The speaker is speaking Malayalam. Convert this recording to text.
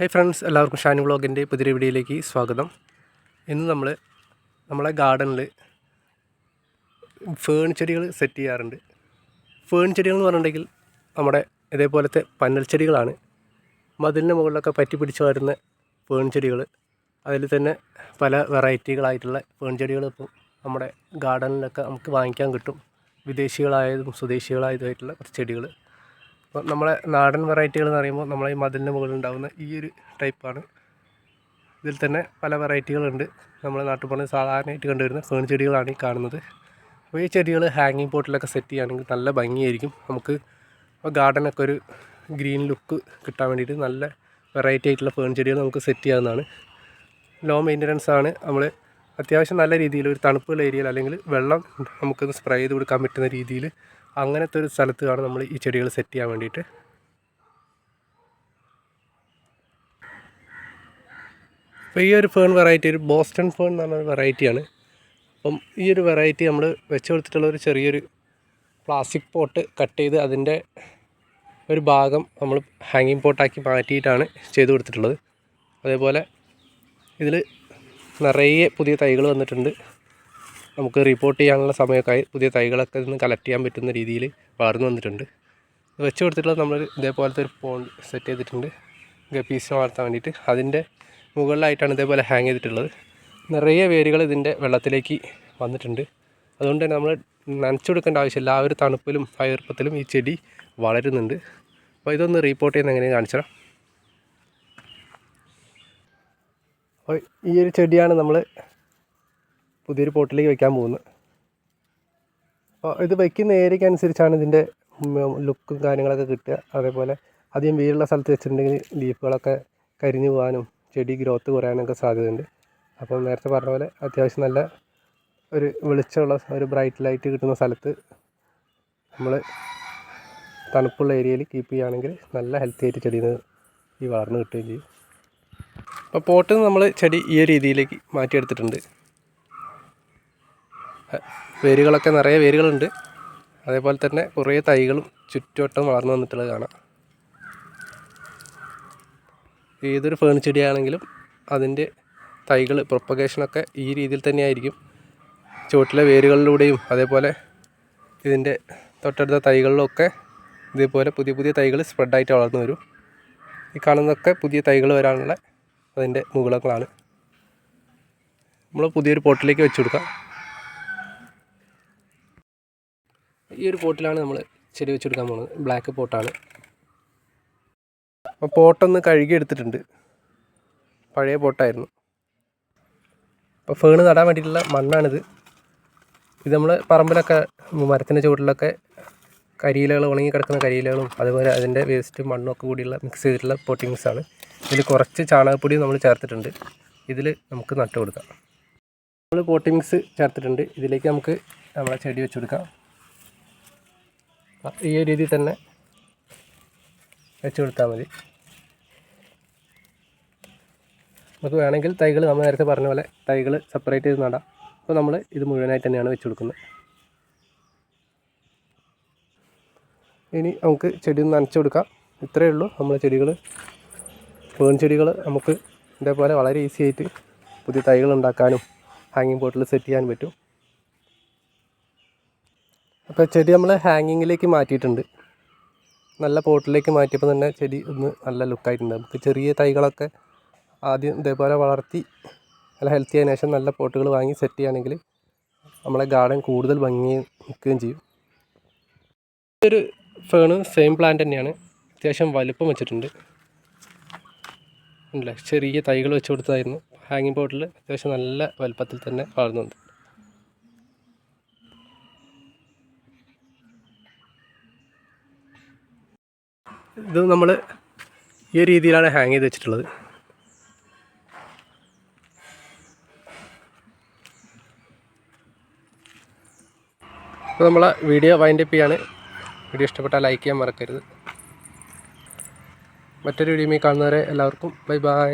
ഹൈ ഫ്രണ്ട്സ് എല്ലാവർക്കും ഷാനി വ്ളോഗിന്റെ പുതിയ വീഡിയോയിലേക്ക് സ്വാഗതം. ഇന്ന് നമ്മൾ നമ്മളെ ഗാർഡനിൽ ഫേൺ ചെടികൾ സെറ്റ് ചെയ്യാറുണ്ട്. ഫേൺ ചെടികൾ എന്ന് പറഞ്ഞിട്ടുണ്ടെങ്കിൽ നമ്മുടെ ഇതേപോലത്തെ പന്നൽ ചെടികളാണ്. മതിലിന് മുകളിലൊക്കെ പറ്റി പിടിച്ച് വരുന്ന ഫേൺ ചെടികൾ അതിൽ തന്നെ പല വെറൈറ്റികളായിട്ടുള്ള ഫേൺ ചെടികൾ ഇപ്പോൾ നമ്മുടെ ഗാർഡനിലൊക്കെ നമുക്ക് വാങ്ങിക്കാൻ കിട്ടും. വിദേശികളായതും സ്വദേശികളായതുമായിട്ടുള്ള കുറച്ച് ചെടികൾ അപ്പോൾ നമ്മളെ നാടൻ വെറൈറ്റികൾ എന്ന് പറയുമ്പോൾ നമ്മളെ ഈ മതിലിന് മുകളിൽ ഉണ്ടാകുന്ന ഈ ഒരു ടൈപ്പാണ് ഇതിൽ തന്നെ പല വെറൈറ്റികളുണ്ട് നമ്മളെ നാട്ടുപണി സാധാരണയായിട്ട് കണ്ടുവരുന്ന ഫേൺ ചെടികളാണ് ഈ കാണുന്നത്. അപ്പോൾ ഈ ചെടികൾ ഹാങ്ങിങ് പോട്ടിലൊക്കെ സെറ്റ് ചെയ്യുകയാണെങ്കിൽ നല്ല ഭംഗിയായിരിക്കും. നമുക്ക് ഗാർഡനൊക്കെ ഒരു ഗ്രീൻ ലുക്ക് കിട്ടാൻ വേണ്ടിയിട്ട് നല്ല വെറൈറ്റി ആയിട്ടുള്ള ഫേൺ ചെടികൾ നമുക്ക് സെറ്റ് ചെയ്യാവുന്നതാണ്. ലോ മെയിന്റനൻസ് ആണ്. നമ്മൾ അത്യാവശ്യം നല്ല രീതിയിൽ ഒരു തണുപ്പുള്ള ഏരിയയിൽ അല്ലെങ്കിൽ വെള്ളം നമുക്കൊന്ന് സ്പ്രേ ചെയ്ത് കൊടുക്കാൻ പറ്റുന്ന രീതിയിൽ അങ്ങനത്തെ ഒരു സ്ഥലത്താണ് നമ്മൾ ഈ ചെടികൾ സെറ്റ് ചെയ്യാൻ വേണ്ടിയിട്ട്. അപ്പോൾ ഈ ഒരു ഫേൺ വെറൈറ്റി ഒരു ബോസ്റ്റൺ ഫേൺ എന്ന് പറഞ്ഞ വെറൈറ്റിയാണ് അപ്പം ഈ ഒരു വെറൈറ്റി നമ്മൾ വെച്ച് കൊടുത്തിട്ടുള്ള ഒരു ചെറിയൊരു പ്ലാസ്റ്റിക് പോട്ട് കട്ട് ചെയ്ത് അതിന്റെ ഒരു ഭാഗം നമ്മൾ ഹാങ്ങിങ് പോട്ടാക്കി മാറ്റിയിട്ടാണ് ചെയ്ത് കൊടുത്തിട്ടുള്ളത്. അതേപോലെ ഇതിൽ നിറയെ പുതിയ തൈകൾ വന്നിട്ടുണ്ട്. നമുക്ക് റിപ്പോർട്ട് ചെയ്യാനുള്ള സമയമൊക്കെ പുതിയ തൈകളൊക്കെ നിന്ന് കളക്ട് ചെയ്യാൻ പറ്റുന്ന രീതിയിൽ വളർന്നു വന്നിട്ടുണ്ട്. വെച്ച് കൊടുത്തിട്ടുള്ളത് നമ്മൾ ഇതേപോലത്തെ ഒരു പോണ്ട് സെറ്റ് ചെയ്തിട്ടുണ്ട്. ഗപ്പീസിനെ വളർത്താൻ വേണ്ടിയിട്ട്. അതിന്റെ മുകളിലായിട്ടാണ് ഇതേപോലെ ഹാങ് ചെയ്തിട്ടുള്ളത്. നിറയെ വേരുകൾ ഇതിന്റെ വെള്ളത്തിലേക്ക് വന്നിട്ടുണ്ട്. അതുകൊണ്ട് തന്നെ നമ്മൾ നനച്ചു കൊടുക്കേണ്ട ആവശ്യമില്ല. ആ ഒരു തണുപ്പിലും ഫയർപ്പത്തിലും ഈ ചെടി വളരുന്നുണ്ട്. അപ്പോൾ ഇതൊന്ന് റീപ്പോർട്ട് ചെയ്യുന്ന എങ്ങനെയാണ് കാണിച്ചാൽ അപ്പോൾ ഈ ഒരു ചെടിയാണ് നമ്മൾ പുതിയൊരു പോട്ടിലേക്ക് വെക്കാൻ പോകുന്നത് അപ്പോൾ ഇത് വയ്ക്കുന്ന ഏരിയയ്ക്ക് അനുസരിച്ചാണ് ഇതിന്റെ ലുക്കും കാര്യങ്ങളൊക്കെ കിട്ടുക. അതേപോലെ അധികം വീടുള്ള സ്ഥലത്ത് വെച്ചിട്ടുണ്ടെങ്കിൽ ലീഫുകളൊക്കെ കരിഞ്ഞു പോകാനും ചെടി ഗ്രോത്ത് കുറയാനൊക്കെ സാധ്യതയുണ്ട്. അപ്പോൾ നേരത്തെ പറഞ്ഞ പോലെ അത്യാവശ്യം നല്ല ഒരു വെളിച്ചമുള്ള ഒരു ബ്രൈറ്റ് ലൈറ്റ് കിട്ടുന്ന സ്ഥലത്ത് നമ്മൾ തണുപ്പുള്ള ഏരിയയിൽ കീപ്പ് ചെയ്യുകയാണെങ്കിൽ നല്ല ഹെൽത്തി ആയിട്ട് ചെടിയിൽ നിന്ന് ഈ വളർന്ന് കിട്ടുകയും ചെയ്യും. അപ്പോൾ പോട്ടിൽ നമ്മൾ ചെടി ഈ രീതിയിലേക്ക് മാറ്റിയെടുത്തിട്ടുണ്ട്. വേരുകളൊക്കെ നിറയെ വേരുകളുണ്ട്. അതേപോലെ തന്നെ കുറേ തൈകളും ചുറ്റുവട്ടം വളർന്നു വന്നിട്ടുള്ളത് കാണാം. ഏതൊരു ഫേൺ ഫേണിച്ചെടിയാണെങ്കിലും അതിന്റെ തൈകൾ പ്രൊപ്പഗേഷനൊക്കെ ഈ രീതിയിൽ തന്നെയായിരിക്കും. ചുവട്ടിലെ വേരുകളിലൂടെയും അതേപോലെ ഇതിന്റെ തൊട്ടടുത്ത തൈകളിലൊക്കെ ഇതേപോലെ പുതിയ പുതിയ തൈകൾ സ്പ്രെഡായിട്ട് വളർന്നു വരും. ഈ കാണുന്നതൊക്കെ പുതിയ തൈകൾ വരാനുള്ള അതിന്റെ മുകളങ്ങളാണ്. നമ്മൾ പുതിയൊരു പോട്ടിലേക്ക് വെച്ച് കൊടുക്കാം. ഈ ഒരു പോട്ടിലാണ് നമ്മൾ ചെടി വെച്ചെടുക്കാൻ പോകുന്നത്. ബ്ലാക്ക് പോട്ടാണ്. അപ്പോൾ പോട്ടൊന്ന് കഴുകി എടുത്തിട്ടുണ്ട്. പഴയ പോട്ടായിരുന്നു. അപ്പോൾ ഫേൺ നടാൻ വേണ്ടിയിട്ടുള്ള മണ്ണാണിത്. ഇത് നമ്മൾ പറമ്പിലൊക്കെ മരത്തിന്റെ ചുവട്ടിലൊക്കെ കരിയിലകൾ ഉണങ്ങി കിടക്കുന്ന കരിയിലകളും അതുപോലെ അതിന്റെ വേസ്റ്റും മണ്ണും ഒക്കെ കൂടിയുള്ള മിക്സ് ചെയ്തിട്ടുള്ള പോട്ടിങ്സ് ആണ്. ഇതിൽ കുറച്ച് ചാണകപ്പൊടിയും നമ്മൾ ചേർത്തിട്ടുണ്ട്. ഇതിൽ നമുക്ക് നട്ടു കൊടുക്കാം നമ്മൾ പോട്ടിങ്സ് ചേർത്തിട്ടുണ്ട്. ഇതിലേക്ക് നമുക്ക് നമ്മളെ ചെടി വെച്ച് കൊടുക്കാം ഈ ഒരു രീതിയിൽ തന്നെ വെച്ച് കൊടുത്താൽ മതി. നമുക്ക് വേണമെങ്കിൽ തൈകൾ നമ്മൾ നേരത്തെ പറഞ്ഞ പോലെ തൈകൾ സെപ്പറേറ്റ് ചെയ്ത് നടാം. അപ്പോൾ നമ്മൾ ഇത് മുഴുവനായിട്ട് തന്നെയാണ് വെച്ച് കൊടുക്കുന്നത്. ഇനി നമുക്ക് ചെടി ഒന്ന് നനച്ചു കൊടുക്കാം. ഇത്രയേ ഉള്ളൂ. നമ്മൾ ചെടികൾ പേൺചെടികൾ നമുക്ക് ഇതേപോലെ വളരെ ഈസി ആയിട്ട് പുതിയ തൈകൾ ഉണ്ടാക്കാനും ഹാങ്ങിങ് പോട്ടിൽ സെറ്റ് ചെയ്യാൻ പറ്റും. അപ്പോൾ ചെടി നമ്മൾ ഹാങ്ങിങ്ങിലേക്ക് മാറ്റിയിട്ടുണ്ട്. നല്ല പോട്ടിലേക്ക് മാറ്റിയപ്പോൾ തന്നെ ചെടി ഒന്ന് നല്ല ലുക്കായിട്ടുണ്ട് നമുക്ക് ചെറിയ തൈകളൊക്കെ ആദ്യം ഇതേപോലെ വളർത്തി നല്ല ഹെൽത്തി ആയതിനു ശേഷം നല്ല പോട്ടുകൾ വാങ്ങി സെറ്റ് ചെയ്യുകയാണെങ്കിൽ നമ്മളെ ഗാർഡൻ കൂടുതൽ ഭംഗി നിൽക്കുകയും ചെയ്യും. ഒരു ഫേണ് സെയിം പ്ലാന്റ് തന്നെയാണ്. അത്യാവശ്യം വലുപ്പം വെച്ചിട്ടുണ്ട്. ഉണ്ടല്ലേ? ചെറിയ തൈകൾ വെച്ച് കൊടുത്തതായിരുന്നു. ഹാങ്ങിങ് പോട്ടിൽ അത്യാവശ്യം നല്ല വലുപ്പത്തിൽ തന്നെ വളർന്നുണ്ട്. ഇത് നമ്മൾ ഈ രീതിയിലാണ് ഹാങ് ചെയ്ത് വെച്ചിട്ടുള്ളത്. അപ്പോൾ നമ്മളെ വീഡിയോ വൈൻഡപ്പ് ചെയ്യാണ്. വീഡിയോ ഇഷ്ടപ്പെട്ടാൽ ലൈക്ക് ചെയ്യാൻ മറക്കരുത്. മറ്റൊരു വീഡിയോ കാണുന്നവരെ എല്ലാവർക്കും ബൈ ബൈ